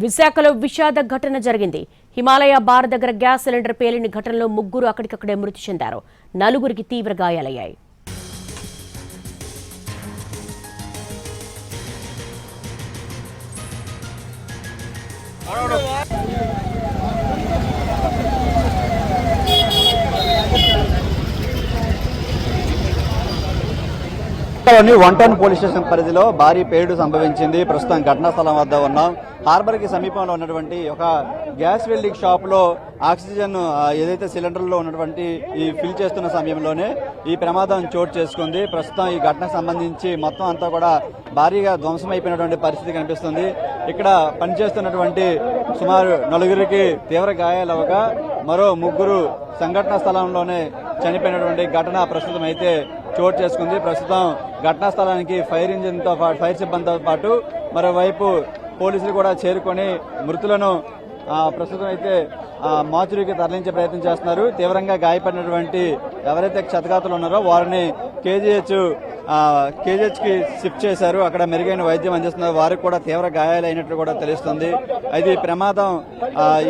విశాఖలో విషాద ఘటన జరిగింది. హిమాలయ బార్ దగ్గర గ్యాస్ సిలిండర్ పేలిన ఘటనలో ముగ్గురు అక్కడికక్కడే మృతి చెందారు. నలుగురికి తీవ్ర గాయాలయ్యాయి. లోని వన్ టౌన్ పోలీస్ స్టేషన్ పరిధిలో భారీ పేరుడు సంభవించింది. ప్రస్తుతం ఘటనా స్థలం వద్ద ఉన్నాం. హార్బర్కి సమీపంలో ఉన్నటువంటి ఒక గ్యాస్ వెల్డింగ్ షాప్లో ఆక్సిజన్ ఏదైతే సిలిండర్లో ఉన్నటువంటి ఈ ఫిల్ చేస్తున్న సమయంలోనే ఈ ప్రమాదం చోటు చేసుకుంది. ప్రస్తుతం ఈ ఘటనకు సంబంధించి మొత్తం అంతా కూడా భారీగా ధ్వంసమైపోయినటువంటి పరిస్థితి కనిపిస్తుంది. ఇక్కడ పనిచేస్తున్నటువంటి సుమారు నలుగురికి తీవ్ర గాయాలవగా మరో ముగ్గురు సంఘటన స్థలంలోనే చనిపోయినటువంటి ఘటన ప్రస్తుతం అయితే చోటు చేసుకుంది. ప్రస్తుతం ఘటనా స్థలానికి ఫైర్ ఇంజిన్తో పాటు ఫైర్ సిబ్బందితో పాటు మరోవైపు పోలీసులు కూడా చేరుకొని మృతులను ప్రస్తుతం అయితే మాచురికి తరలించే ప్రయత్నం చేస్తున్నారు. తీవ్రంగా గాయపడినటువంటి ఎవరైతే క్షతగాతులు ఉన్నారో వారిని కేజీహెచ్ కేజీహెచ్కి షిఫ్ట్ చేశారు. అక్కడ మెరుగైన వైద్యం అందిస్తున్నారు. వారికి కూడా తీవ్ర గాయాలైనట్లు కూడా తెలుస్తుంది. అయితే ఈ ప్రమాదం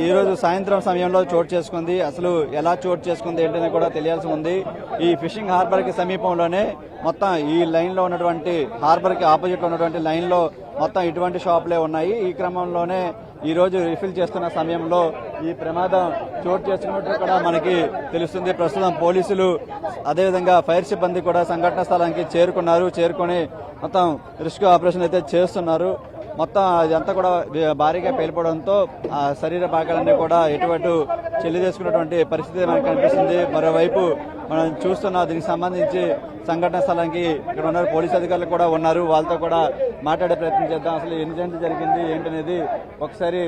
ఈ రోజు సాయంత్రం సమయంలో చోటు చేసుకుంది. అసలు ఎలా చోటు చేసుకుంది ఏంటని కూడా తెలియాల్సి ఉంది. ఈ ఫిషింగ్ హార్బర్కి సమీపంలోనే మొత్తం ఈ లైన్లో ఉన్నటువంటి హార్బర్కి ఆపోజిట్ ఉన్నటువంటి లైన్లో మొత్తం ఇటువంటి షాపులే ఉన్నాయి. ఈ క్రమంలోనే ఈ రోజు రిఫిల్ చేస్తున్న సమయంలో ఈ ప్రమాదం చోటు చేసుకున్నట్టు కూడా మనకి తెలుస్తుంది. ప్రస్తుతం పోలీసులు అదేవిధంగా ఫైర్ సిబ్బంది కూడా సంఘటన స్థలానికి చేరుకున్నారు. చేరుకొని మొత్తం రిస్క్ ఆపరేషన్ అయితే చేస్తున్నారు. మొత్తం అదంతా కూడా భారీగా పేలిపోవడంతో ఆ శరీర భాగాలన్నీ కూడా ఎటువంటి చెల్లి చేసుకున్నటువంటి పరిస్థితి మనకు కనిపిస్తుంది. మరోవైపు మనం చూస్తున్న దీనికి సంబంధించి సంఘటన స్థలానికి ఇక్కడ ఉన్నారు. పోలీసు అధికారులు కూడా ఉన్నారు. వాళ్ళతో కూడా మాట్లాడే ప్రయత్నం చేద్దాం. అసలు ఎన్ని గంటలు జరిగింది ఏంటనేది ఒకసారి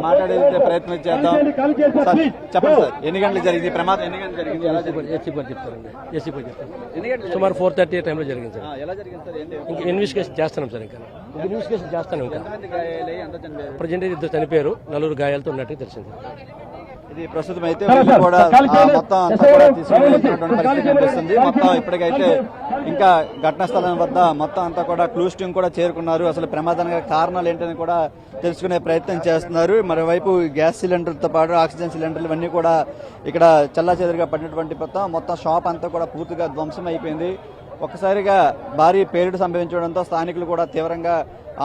మాట్లాడే ప్రయత్నం చేద్దాం. సార్ చెప్పండి సార్. ఎన్ని గంటలు జరిగింది? ప్రమాదం ఎన్ని గంటలు జరిగింది? ఎలా జరిగింది? ఎస్సీ పని చెప్తారండి ఎస్సీ పని గంటలు సుమారు ఫోర్ థర్టీ టైంలో జరిగింది సార్. ఆ, ఎలా జరిగింది సార్? ఇన్వెస్టిగేషన్ చేస్తున్నాం సార్ ఇంకా. ఇన్వెస్టిగేషన్ చేస్తాను ఇంకా. ప్రజెంట్ ఇద్దరు చనిపోయారు. నలుగురు గాయాలతో ఉన్నట్టు తెలిసింది. ఇది ప్రస్తుతం అయితే కూడా మొత్తం అంతా కూడా తీసుకుని వెళ్తున్నటువంటి పరిస్థితి కనిపిస్తుంది మొత్తం ఇప్పటికైతే ఇంకా ఘటనా స్థలం వద్ద మొత్తం అంతా కూడా క్లూస్ టీం కూడా చేరుకున్నారు. అసలు ప్రమాదానికి కారణాలు ఏంటని కూడా తెలుసుకునే ప్రయత్నం చేస్తున్నారు. మరోవైపు గ్యాస్ సిలిండర్తో పాటు ఆక్సిజన్ సిలిండర్లు ఇవన్నీ కూడా ఇక్కడ చల్లా పడినటువంటి మొత్తం మొత్తం షాప్ అంతా కూడా పూర్తిగా ధ్వంసం అయిపోయింది ఒక్కసారిగా భారీ పేలుడు సంభవించడంతో స్థానికులు కూడా తీవ్రంగా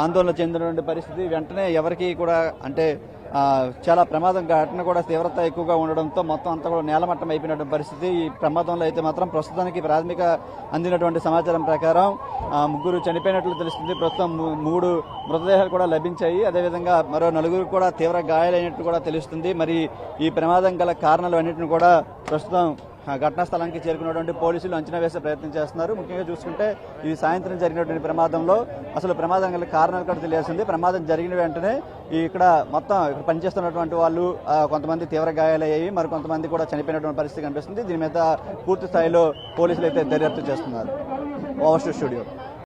ఆందోళన చెందినటువంటి పరిస్థితి. వెంటనే ఎవరికి కూడా అంటే చాలా ప్రమాదం ఘటన కూడా తీవ్రత ఎక్కువగా ఉండడంతో మొత్తం అంతా కూడా నేలమట్టం అయిపోయినటువంటి పరిస్థితి. ఈ ప్రమాదంలో అయితే మాత్రం ప్రస్తుతానికి ప్రాథమిక అందినటువంటి సమాచారం ప్రకారం ముగ్గురు చనిపోయినట్లు తెలుస్తుంది. ప్రస్తుతం మూడు మృతదేహాలు కూడా లభించాయి. అదేవిధంగా మరో నలుగురు కూడా తీవ్ర గాయాలైనట్టు కూడా తెలుస్తుంది. మరి ఈ ప్రమాదం గల కారణాలు అన్నింటిని కూడా ప్రస్తుతం ఘటనా స్థలానికి చేరుకున్నటువంటి పోలీసులు అంచనా వేసే ప్రయత్నం చేస్తున్నారు. ముఖ్యంగా చూసుకుంటే ఈ సాయంత్రం జరిగినటువంటి ప్రమాదంలో అసలు ప్రమాదం గల కారణాలు కూడా తెలియాల్సింది. ప్రమాదం జరిగిన వెంటనే ఇక్కడ మొత్తం ఇక్కడ పనిచేస్తున్నటువంటి వాళ్ళు కొంతమంది తీవ్ర గాయాలయ్యాయి. మరి కొంతమంది కూడా చనిపోయినటువంటి పరిస్థితి కనిపిస్తుంది. దీని మీద పూర్తి స్థాయిలో పోలీసులు అయితే దర్యాప్తు చేస్తున్నారు. Over studio.